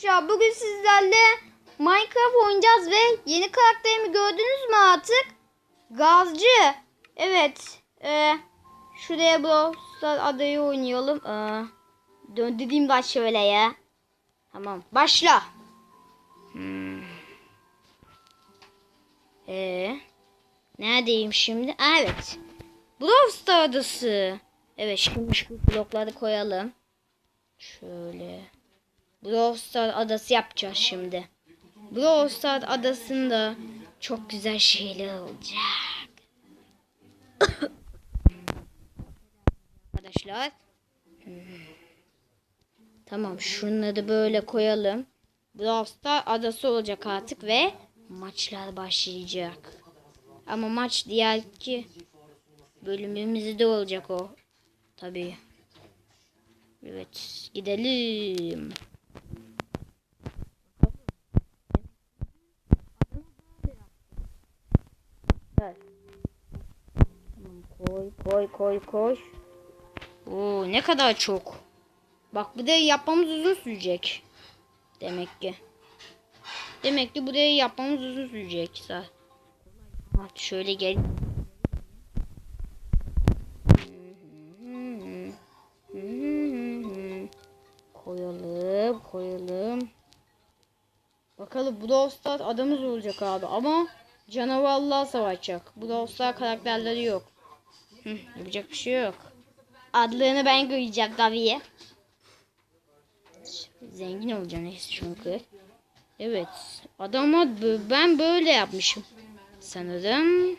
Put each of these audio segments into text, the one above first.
Arkadaşlar bugün sizlerle Minecraft oynayacağız ve yeni karakterimi gördünüz mü artık? Gazcı. Evet. E, şuraya bu adayı oynayalım. E, dön dediğim baş şöyle ya. Tamam. Başla. Hmm. E, neredeyim şimdi? Evet. Brawl Star adası. Evet şimdi şu blokları koyalım. Şöyle. Brawl Stars adası yapacağız şimdi. Brawl Stars adasında çok güzel şeyler olacak. Arkadaşlar. Tamam şunları böyle koyalım. Brawl Stars adası olacak artık ve maçlar başlayacak. Ama maç diğer ki bölümümüzde olacak o. Tabii. Evet gidelim. Evet. Tamam, koy koy koy. Oo ne kadar çok. Bak bu da yapmamız uzun sürecek. Demek ki. Demek ki burayı yapmamız uzun sürecek. Hadi şöyle gel. Koyalım, koyalım. Bakalım bu Stars adamız olacak abi ama canavarla savaşacak. Bu Stars karakterleri yok. Yapacak bir şey yok. Adlarını ben koyacağım tabii. Zengin olacağım çünkü. Evet. Adama ben böyle yapmışım. Sanırım.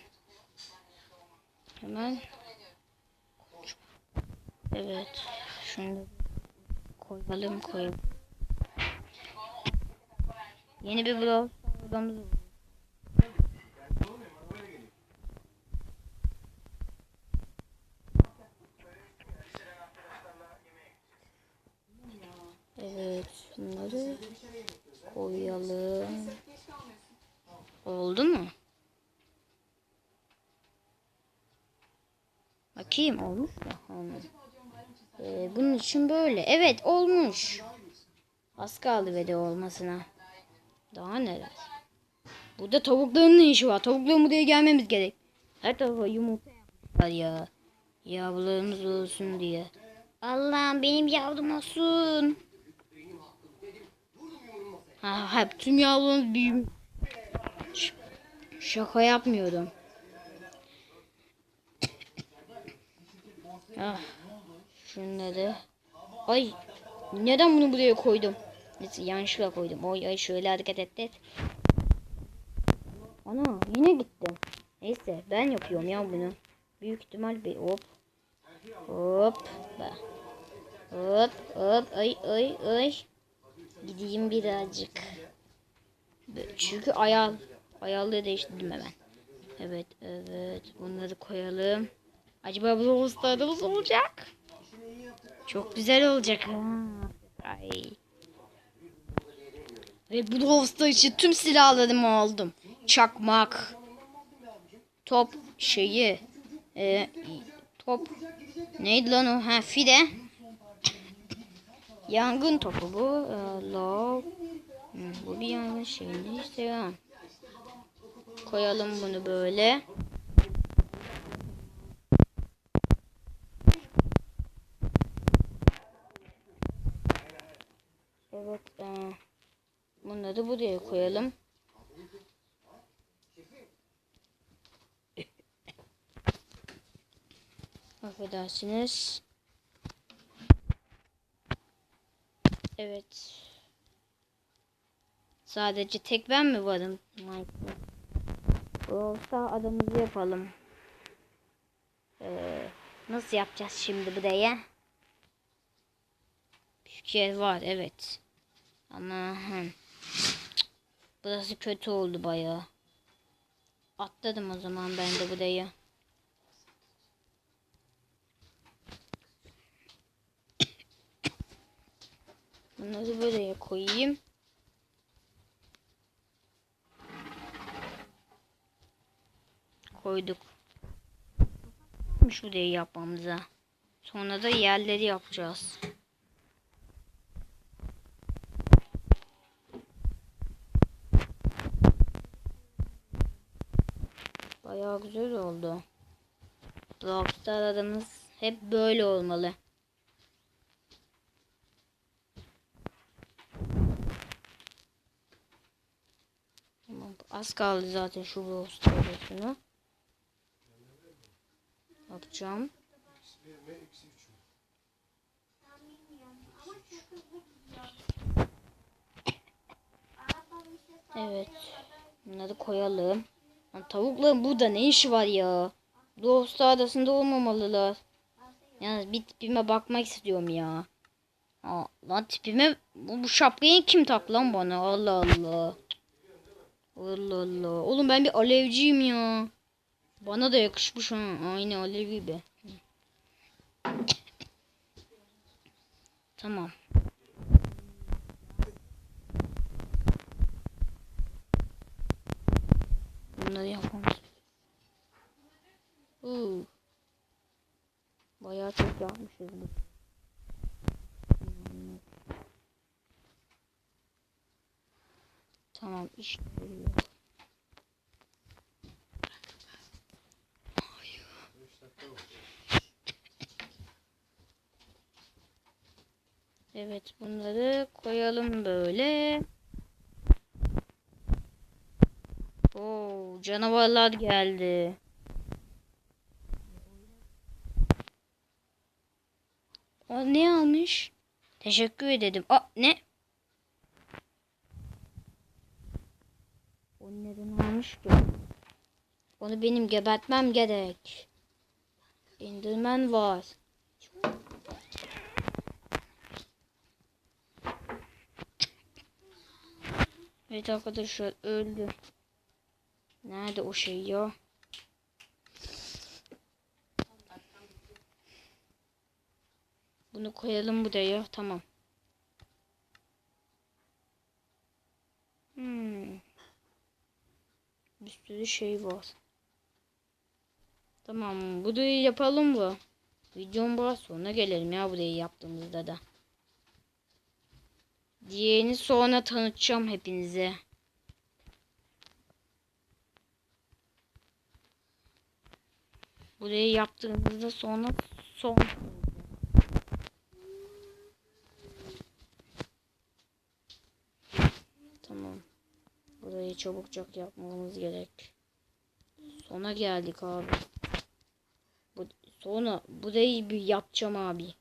Hemen. Evet. Şunu koyalım koyalım. Yeni bir blog şunları koyalım. Oldu mu? Bakayım olmuş mu? Olmadı. Ee, bunun için böyle. Evet olmuş. Az kaldı ve de olmasına. Daha neler? Burada tavukların ne işi var? Tavukların buraya gelmemiz gerek. Her tarafa yumurta yapmışlar ya. Yavrularımız olsun diye. Allah'ım benim yavrum olsun. Ha, hep tüm yavrularımız büyümüş. Ş- Şaka yapmıyordum. ah, şunları. Ay neden bunu buraya koydum? Neyse yanlışlıkla koydum. Oy ay şöyle hareket etti. Ana yine gittim. Neyse ben yapıyorum ya bunu. Büyük ihtimal bir hop. Hop. Hop hop ay ay ay. Gideyim birazcık. Çünkü ayağ ayarları değiştirdim hemen. Evet evet bunları koyalım. Acaba bu ustadımız olacak? Çok güzel olacak. Ay. Ve bu Brawl için tüm silahlarımı aldım. Çakmak. Top şeyi. E, top. Neydi lan o? Ha fide. Yangın topu bu. E, love. Hı, bu bir yangın şeyi işte ya. Koyalım bunu böyle. Evet. E, bunları buraya koyalım. Affedersiniz. Evet. Sadece tek ben mi varım? Olsa adamımızı yapalım. Ee, nasıl yapacağız şimdi buraya? Bir yer var evet. Ama hı. burası kötü oldu bayağı. Atladım o zaman ben de buraya. Bunları buraya koyayım. Koyduk. Şuraya yapmamıza. Sonra da yerleri yapacağız. Bayağı güzel oldu. Rockstar aramız hep böyle olmalı. Az kaldı zaten şu Rockstar arasını. Yapacağım. Evet. Bunları koyalım. Lan tavukların burada ne işi var ya? Doğusta adasında olmamalılar. Yalnız bir tipime bakmak istiyorum ya. Aa, lan tipime bu, bu şapkayı kim tak lan bana? Allah Allah. Allah Allah. Oğlum ben bir alevciyim ya. Bana da yakışmış ha. Aynı alev gibi. Tamam. Bunları yapmamız. Bayağı çok yapmışız bu. Tamam iş görüyor. Evet bunları koyalım böyle. Oo canavarlar geldi. O ne almış? Teşekkür ederim. Aa ne? O neden almış ki? Onu benim gebertmem gerek. Enderman var. Evet arkadaşlar öldü. Nerede o şey ya? Bunu koyalım buraya. Tamam. Hmm. Bir sürü şey var. Tamam. Burayı yapalım mı? Videom var sonra gelelim ya burayı yaptığımızda da. Diğerini sonra tanıtacağım hepinize. Burayı yaptığımızda sonra son. Tamam. Burayı çabukçak yapmamız gerek. Sona geldik abi. Bu, sonra burayı bir yapacağım abi.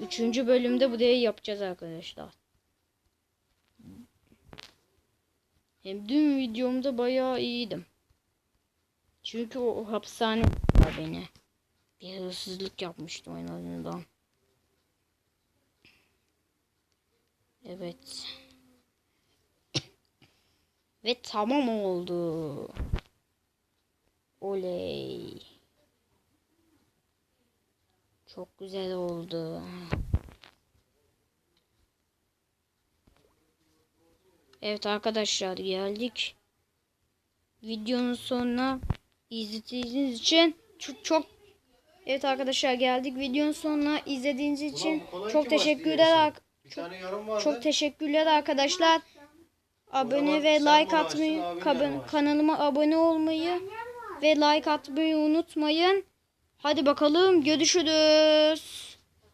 Üçüncü bölümde burayı yapacağız arkadaşlar. Hem dün videomda bayağı iyiydim. Çünkü o, o hapishane beni. Bir hırsızlık yapmıştım en azından. Evet. Ve tamam oldu. Oley. Çok güzel oldu. Evet arkadaşlar geldik. Videonun sonuna izlediğiniz için çok çok Evet arkadaşlar geldik. Videonun sonuna izlediğiniz için kolay çok teşekkürler. vardı. Çok teşekkürler arkadaşlar. Abone ve like atmayı, kanalıma abone olmayı ve like atmayı unutmayın. Hadi bakalım görüşürüz.